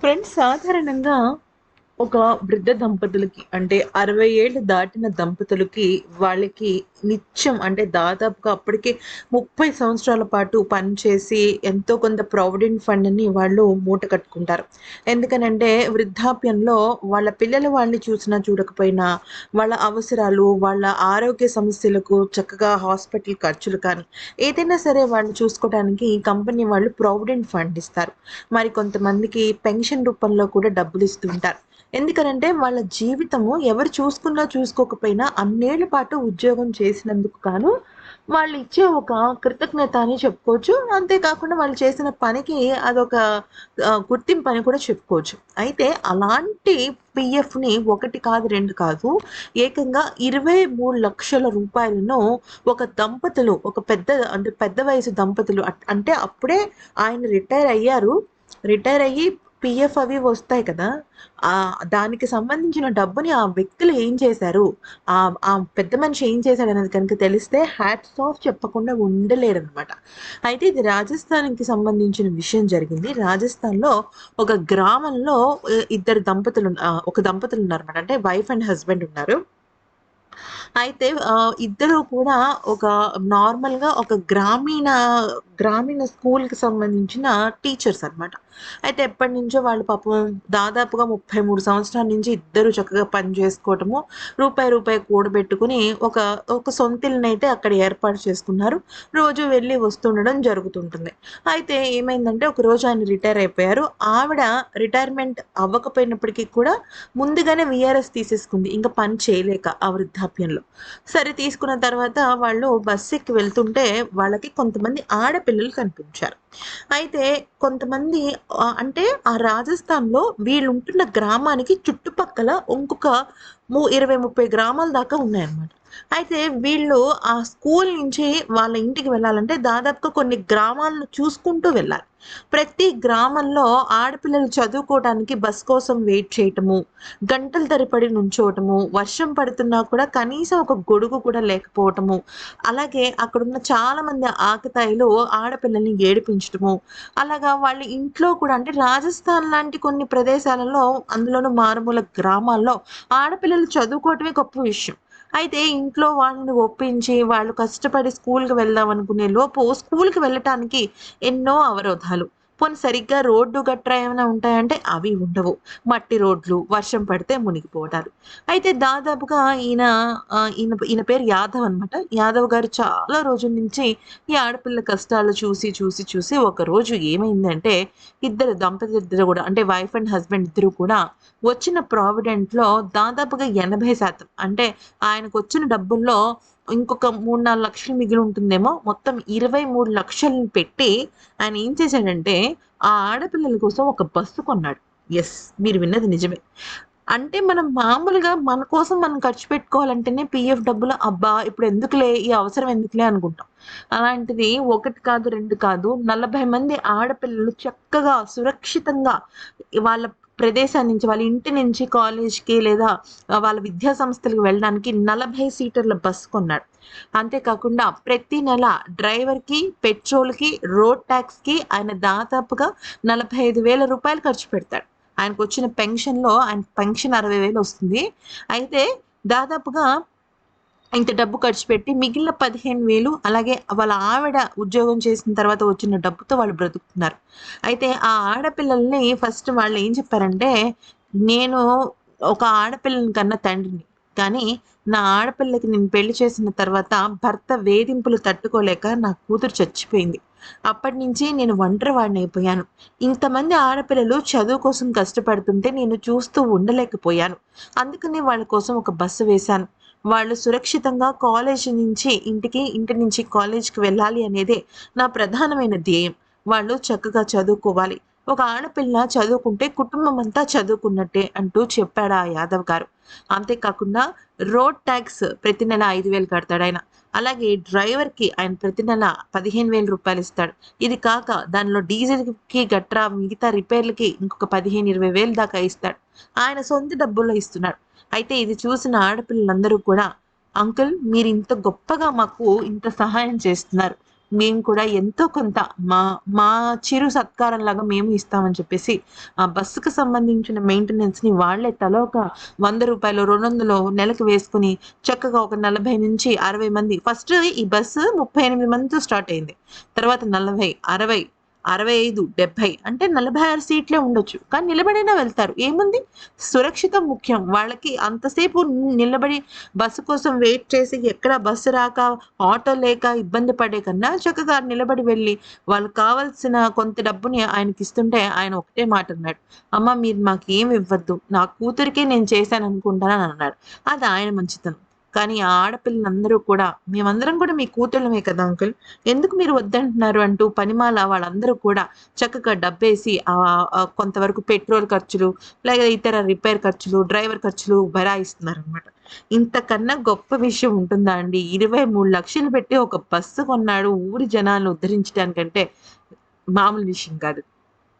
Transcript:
Friends సాధారణంగా ఒక వృద్ధ దంపతులకి అంటే అరవై ఏళ్ళు దాటిన దంపతులకి వాళ్ళకి నిత్యం అంటే దాదాపుగా అప్పటికే ముప్పై సంవత్సరాల పాటు పనిచేసి ఎంతో కొంత ప్రావిడెంట్ ఫండ్ని వాళ్ళు మూట కట్టుకుంటారు. ఎందుకనంటే వృద్ధాప్యంలో వాళ్ళ పిల్లలు వాళ్ళని చూసినా చూడకపోయినా వాళ్ళ అవసరాలు వాళ్ళ ఆరోగ్య సమస్యలకు చక్కగా హాస్పిటల్ ఖర్చులు కానీ ఏదైనా సరే వాళ్ళు చూసుకోవడానికి కంపెనీ వాళ్ళు ప్రావిడెంట్ ఫండ్ ఇస్తారు. మరి కొంతమందికి పెన్షన్ రూపంలో కూడా డబ్బులు ఇస్తుంటారు ఎందుకనంటే వాళ్ళ జీవితము ఎవరు చూసుకున్నా చూసుకోకపోయినా అన్నేళ్ళ పాటు ఉద్యోగం చేసినందుకు గాను వాళ్ళు ఇచ్చే ఒక కృతజ్ఞత అని చెప్పుకోవచ్చు. అంతేకాకుండా వాళ్ళు చేసిన పనికి అదొక గుర్తింపు అని కూడా చెప్పుకోవచ్చు. అయితే అలాంటి పిఎఫ్ని ఒకటి కాదు రెండు కాదు. ఏకంగా ఇరవై మూడు లక్షల రూపాయలను ఒక దంపతులు ఒక పెద్ద అంటే పెద్ద వయసు దంపతులు అంటే అప్పుడే ఆయన రిటైర్ అయ్యారు. రిటైర్ అయ్యి పిఎఫ్ అవి వస్తాయి కదా. ఆ దానికి సంబంధించిన డబ్బుని ఆ వ్యక్తులు ఏం చేశారు? ఆ ఆ పెద్ద మనిషి ఏం చేశాడు అనేది కనుక తెలిస్తే హ్యాట్స్ ఆఫ్ చెప్పకుండా ఉండలేరు అనమాట అయితే ఇది రాజస్థాన్కి సంబంధించిన విషయం జరిగింది. రాజస్థాన్లో ఒక గ్రామంలో ఇద్దరు దంపతులు ఒక దంపతులు ఉన్నారన్నమాట. అంటే వైఫ్ అండ్ హస్బెండ్ ఉన్నారు. అయితే ఇద్దరు కూడా ఒక నార్మల్గా ఒక గ్రామీణ గ్రామీణ స్కూల్కి సంబంధించిన టీచర్స్ అన్నమాట. అయితే ఎప్పటి నుంచో వాళ్ళు పాపం దాదాపుగా ముప్పై మూడు సంవత్సరాల నుంచి ఇద్దరు చక్కగా పని చేసుకోవటము రూపాయి రూపాయి కూడబెట్టుకుని ఒక ఒక సొంతిల్ని అయితే అక్కడ ఏర్పాటు చేసుకున్నారు. రోజు వెళ్ళి వస్తుండడం జరుగుతుంటుంది. అయితే ఏమైందంటే ఒక రోజు ఆయన రిటైర్ అయిపోయారు. ఆవిడ రిటైర్మెంట్ అవ్వకపోయినప్పటికీ కూడా ముందుగానే విఆర్ఎస్ తీసేసుకుంది. ఇంకా పని చేయలేక ఆ వృద్ధాప్యంలో. సరే తీసుకున్న తర్వాత వాళ్ళు బస్సు ఎక్కి వెళ్తుంటే వాళ్ళకి కొంతమంది ఆడపిల్లలు కనిపించారు. అయితే కొంతమంది అంటే ఆ రాజస్థాన్లో వీళ్ళు ఉంటున్న గ్రామానికి చుట్టుపక్కల ఇంకొక ము ఇరవై ముప్పై గ్రామాల దాకా ఉన్నాయన్నమాట. అయితే వీళ్ళు ఆ స్కూల్ నుంచి వాళ్ళ ఇంటికి వెళ్ళాలంటే దాదాపుగా కొన్ని గ్రామాలను చూసుకుంటూ వెళ్ళాలి. ప్రతి గ్రామంలో ఆడపిల్లలు చదువుకోవడానికి బస్ కోసం వెయిట్ చేయటము గంటల తరబడి నుంచోవటము వర్షం పడుతున్నా కూడా కనీసం ఒక గొడుగు కూడా లేకపోవటము అలాగే అక్కడున్న చాలా మంది ఆకతాయిలు ఆడపిల్లల్ని ఏడిపించటము అలాగా వాళ్ళ ఇంట్లో కూడా అంటే రాజస్థాన్ లాంటి కొన్ని ప్రదేశాలలో అందులోనూ మారుమూల గ్రామాల్లో ఆడపిల్లలు చదువుకోవటమే గొప్ప విషయం. అయితే ఇంట్లో వాళ్ళని ఒప్పించి వాళ్ళు కష్టపడి స్కూల్కి వెళ్దాం అనుకునే లోపు స్కూల్కి వెళ్ళటానికి ఎన్నో అవరోధాలు. పోనీ సరిగ్గా రోడ్డు గట్రా ఏమైనా ఉంటాయంటే అవి ఉండవు. మట్టి రోడ్లు వర్షం పడితే మునిగిపోవటాలు అయితే దాదాపుగా ఈయన ఈయన ఈయన పేరు యాదవ్ అనమాట యాదవ్ గారు చాలా రోజుల నుంచి ఈ ఆడపిల్ల కష్టాలు చూసి చూసి చూసి ఒక రోజు ఏమైందంటే ఇద్దరు దంపతులు ఇద్దరు కూడా అంటే వైఫ్ అండ్ హస్బెండ్ ఇద్దరు కూడా వచ్చిన ప్రావిడెంట్లో దాదాపుగా ఎనభై శాతం అంటే ఆయనకు వచ్చిన డబ్బుల్లో ఇంకొక మూడు నాలుగు లక్షలు మిగిలి ఉంటుందేమో మొత్తం ఇరవై మూడు లక్షలను పెట్టి ఆయన ఏం చేశాడంటే ఆ ఆడపిల్లల కోసం ఒక బస్సు కొన్నాడు. ఎస్ మీరు విన్నది నిజమే. అంటే మనం మామూలుగా మన కోసం మనం ఖర్చు పెట్టుకోవాలంటేనే పిఎఫ్ డబ్బులు అబ్బా ఇప్పుడు ఎందుకులే ఈ అవసరం ఎందుకులే అనుకుంటాం. అలాంటిది ఒకటి కాదు రెండు కాదు నలభై మంది ఆడపిల్లలు చక్కగా సురక్షితంగా వాళ్ళ ప్రదేశం నుంచి వాళ్ళ ఇంటి నుంచి కాలేజ్కి లేదా వాళ్ళ విద్యా సంస్థలకు వెళ్ళడానికి నలభై సీటర్ల బస్ కొన్నాడు. అంతేకాకుండా ప్రతి నెల డ్రైవర్కి పెట్రోల్కి రోడ్ ట్యాక్స్కి ఆయన దాదాపుగా నలభై ఐదు వేల రూపాయలు ఖర్చు పెడతాడు. ఆయనకు వచ్చిన పెన్షన్లో ఆయన పెన్షన్ అరవై వేలు వస్తుంది. అయితే దాదాపుగా ఇంత డబ్బు ఖర్చు పెట్టి మిగిలిన పదిహేను వేలు అలాగే వాళ్ళ ఆవిడ ఉద్యోగం చేసిన తర్వాత వచ్చిన డబ్బుతో వాళ్ళు బ్రతుకుతున్నారు. అయితే ఆ ఆడపిల్లల్ని ఫస్ట్ వాళ్ళు ఏం చెప్పారంటే నేను ఒక ఆడపిల్లని కన్నా తండ్రిని కానీ నా ఆడపిల్లకి నేను పెళ్ళి చేసిన తర్వాత భర్త వేధింపులు తట్టుకోలేక నా కూతురు చచ్చిపోయింది. అప్పటి నుంచి నేను ఒంటరి వాడిని అయిపోయాను ఇంతమంది ఆడపిల్లలు చదువు కోసం కష్టపడుతుంటే నేను చూస్తూ ఉండలేకపోయాను. అందుకని వాళ్ళ కోసం ఒక బస్సు వేశాను. వాళ్ళు సురక్షితంగా కాలేజ్ నుంచి ఇంటికి ఇంటి నుంచి కాలేజ్కి వెళ్ళాలి అనేదే నా ప్రధానమైన ధ్యేయం. వాళ్ళు చక్కగా చదువుకోవాలి. ఒక ఆడపిల్ల చదువుకుంటే కుటుంబం అంతా చదువుకున్నట్టే అంటూ చెప్పాడు ఆ యాదవ్ గారు. అంతేకాకుండా రోడ్ ట్యాక్స్ ప్రతి నెల ఐదు వేలు కడతాడు ఆయన. అలాగే డ్రైవర్కి ఆయన ప్రతి నెల పదిహేను వేల రూపాయలు ఇస్తాడు. ఇది కాక దానిలో డీజిల్కి గట్రా మిగతా రిపేర్లకి ఇంకొక పదిహేను ఇరవై వేలు దాకా ఇస్తాడు. ఆయన సొంత డబ్బుల్లో ఇస్తున్నాడు. అయితే ఇది చూసిన ఆడపిల్లలందరూ కూడా అంకుల్ మీరు ఇంత గొప్పగా మాకు ఇంత సహాయం చేస్తున్నారు. మేము కూడా ఎంతో కొంత మా మా చిరు సత్కారం లాగా మేము ఇస్తామని చెప్పేసి ఆ బస్సుకు సంబంధించిన మెయింటెనెన్స్ని వాళ్ళే తల ఒక వంద రూపాయలు రెండు వందలు నెలకు వేసుకుని చక్కగా ఒక నలభై నుంచి అరవై మంది ఫస్ట్ ఈ బస్సు ముప్పై ఎనిమిది మందితో స్టార్ట్ అయింది. తర్వాత నలభై అరవై అరవై ఐదు డెబ్బై అంటే నలభై ఆరు సీట్లే ఉండొచ్చు. కానీ నిలబడైనా వెళ్తారు. ఏముంది? సురక్షితం ముఖ్యం. వాళ్ళకి అంతసేపు నిలబడి బస్సు కోసం వెయిట్ చేసి ఎక్కడ బస్సు రాక ఆటో లేక ఇబ్బంది పడే కన్నా చక్కగా నిలబడి వెళ్ళి వాళ్ళకి కావాల్సిన కొంత డబ్బుని ఆయనకి ఇస్తుంటే ఆయన ఒకటే మాట అన్నాడు. అమ్మ మీరు మాకు ఏమి ఇవ్వద్దు. నా కూతురికే నేను చేశాను అనుకుంటానని అన్నాడు. అది ఆయన మంచితనం. కానీ ఆ ఆడపిల్లలందరూ కూడా మేమందరం కూడా మీ కూతుళ్ళమే కదా అంకుల్? ఎందుకు మీరు వద్దంటున్నారు అంటూ పనిమాల వాళ్ళందరూ కూడా చక్కగా డబ్బేసి కొంతవరకు పెట్రోల్ ఖర్చులు లేదా ఇతర రిపేర్ ఖర్చులు డ్రైవర్ ఖర్చులు బరాయిస్తున్నారు అనమాట ఇంతకన్నా గొప్ప విషయం ఉంటుందా అండి? ఇరవై మూడు లక్షలు పెట్టి ఒక బస్సు కొన్నాడు ఊరి జనాలను ఉద్ధరించడానికంటే మామూలు విషయం కాదు.